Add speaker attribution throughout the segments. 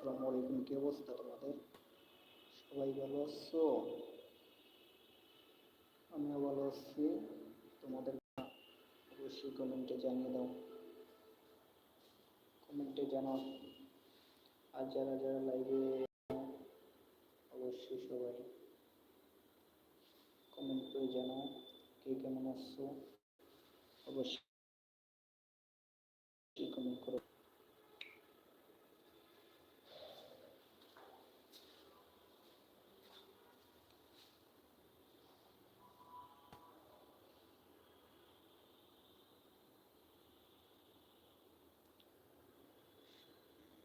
Speaker 1: আসসালামু আলাইকুম, কি অবস্থা তোমাদের? সবাই ভালো আছো? আমিও ভালো আছি। তোমাদের অবশ্যই কমেন্টে জানিয়ে দাও। কমেন্টে জানাও। আর যারা যারা লাইভে অবশ্যই সবাই কমেন্ট করে জানাও, কে কেমন আছো? অবশ্যই কমেন্ট করো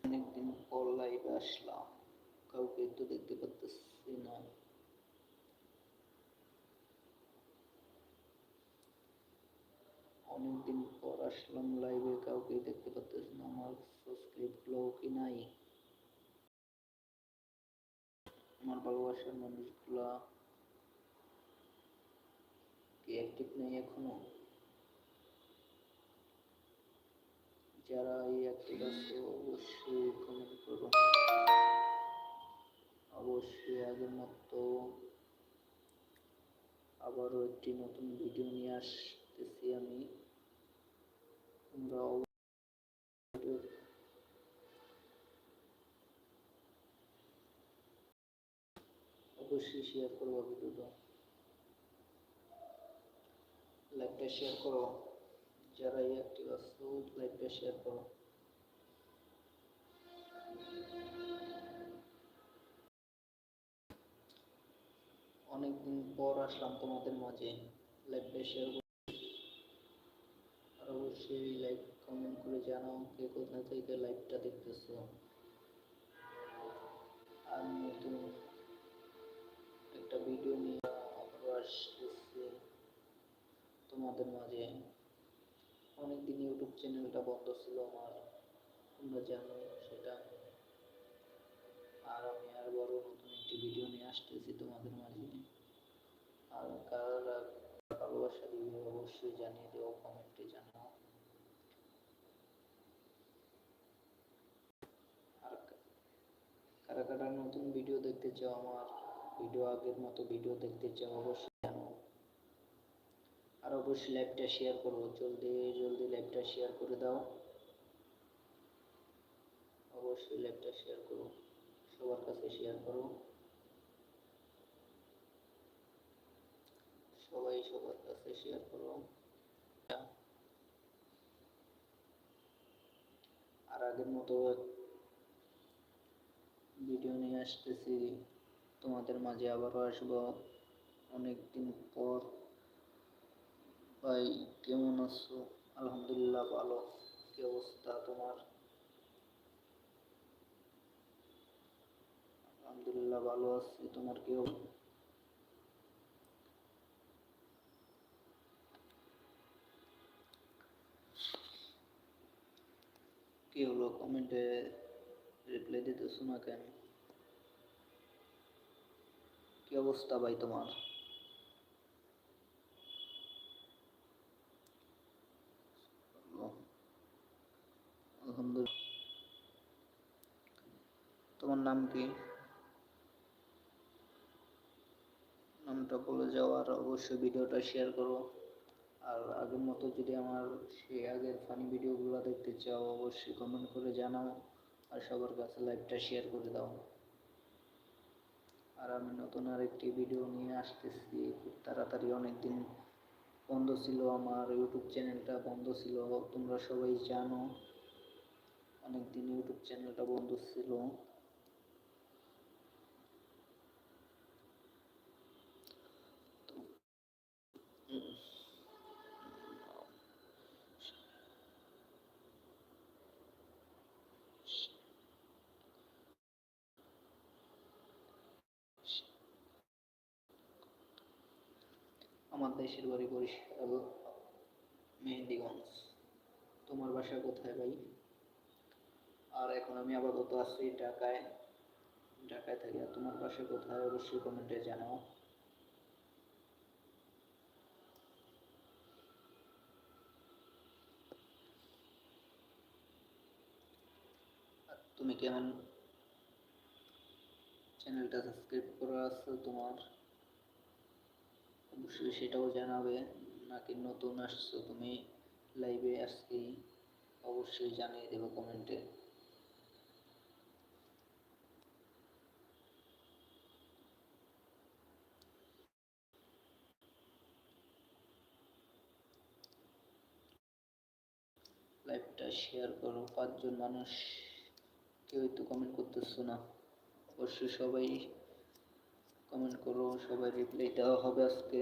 Speaker 1: অনেকদিন পর লাইভে আসলাম। কাউকে তো দেখতে পাচ্ছি না। অনেকদিন পর আসলাম লাইভে কাউকে দেখতে পারতেছি না। আমার সাবস্ক্রাইবগুলো কি নাই? আমার ভালোবাসার মানুষগুলা কি অ্যাক্টিভ নেই এখনও? যারা এই অ্যাক্টিভ আছে অবশ্যই কমেন্ট করো অবশ্যই আগের মতো আবারও একটি নতুন ভিডিও নিয়ে আসতেছি আমি। তোমরা অবশ্যই শেয়ার করব ভিডিওটা। লাইভটা শেয়ার করো। যারা এই অ্যাক্টিভ আছো লাইভটা করো। অনেকদিন পর আসলাম তোমাদের মাঝে লাইভটা শেয়ার আর অবশ্যই লাইক কমেন্ট করে জানাও কে কোথা থেকে লাইভটা দেখতেছো। আর নতুন একটা ভিডিও নিয়ে আবারও আসতেছি তোমাদের মাঝে। অনেকদিন ইউটিউব চ্যানেলটা বন্ধ ছিল আমার, তোমরা জানো সেটা। আর আমি আর বড় নতুন একটি ভিডিও নিয়ে আসতেছি তোমাদের মাঝে। আর কারা ভালোবাসা দিবে অবশ্যই জানিয়ে দেও কমেন্টে জানাও। আর কারা কারা নতুন ভিডিও দেখতে চাও, আমার ভিডিও আগের মতো ভিডিও দেখতে চাও, অবশ্যই অবশ্যই লাইভটা শেয়ার করো জলদি জলদি লাইভটা শেয়ার করে দাও। অবশ্যই লাইভটা শেয়ার করো সবার কাছে শেয়ার করো সবাই সবার কাছে শেয়ার করো আর আগের মতো ভিডিও নিয়ে আসতেছি। তোমাদের মাঝে আবারও আসব। অনেকদিন পর ভাই, কেমন আছো? আলহামদুলিল্লাহ ভালো। কি অবস্থা তোমার? আলহামদুলিল্লাহ ভালো আছি। তোমার কি অবস্থা? কি হলো? কমেন্টে রিপ্লাই দিতেছো না কেন? কি অবস্থা ভাই তোমার? তোমার নাম কি? নামটা বলে যাও আর অবশ্যই ভিডিওটা শেয়ার করো। আর আগের মতো যদি আমার সেই আগের ফানি ভিডিওগুলো দেখতে চাও, অবশ্যই কমেন্ট করে জানাও আর সবার কাছে লাইভটা শেয়ার করে দাও। আর আমি নতুন আরেকটি ভিডিও নিয়ে আসতেছি। খুব তাড়াতাড়ি অনেক দিন বন্ধ ছিল, আমার ইউটিউব চ্যানেলটা বন্ধ ছিল। তোমরা সবাই জানো অনেক দিন ইউটিউব চ্যানেলটা বন্ধ ছিল। আমার দেশের বাড়ি বরিশাল, মেহেন্দিগঞ্জ। তোমার বাসা কোথায় ভাই? আর এখন আমি আপাতত আছি ঢাকায়। ঢাকায় থাকি। আর তোমার বাসা কোথায়? অবশ্যই কমেন্টে জানাও। তুমি কেমন? চ্যানেলটা সাবস্ক্রাইব করা আছে তোমার? অবশ্যই সেটাও জানাবে। নাকি নতুন আসছো তুমি? লাইভে আজকেই অবশ্যই জানিয়ে দেবে কমেন্টে লাইভটা শেয়ার করো, পাঁচজন মানুষ, কেউ তো কমেন্ট করতেছো না। অবশ্যই সবাই কমেন্ট করো, সবাই রিপ্লাই দেওয়া হবে আজকে।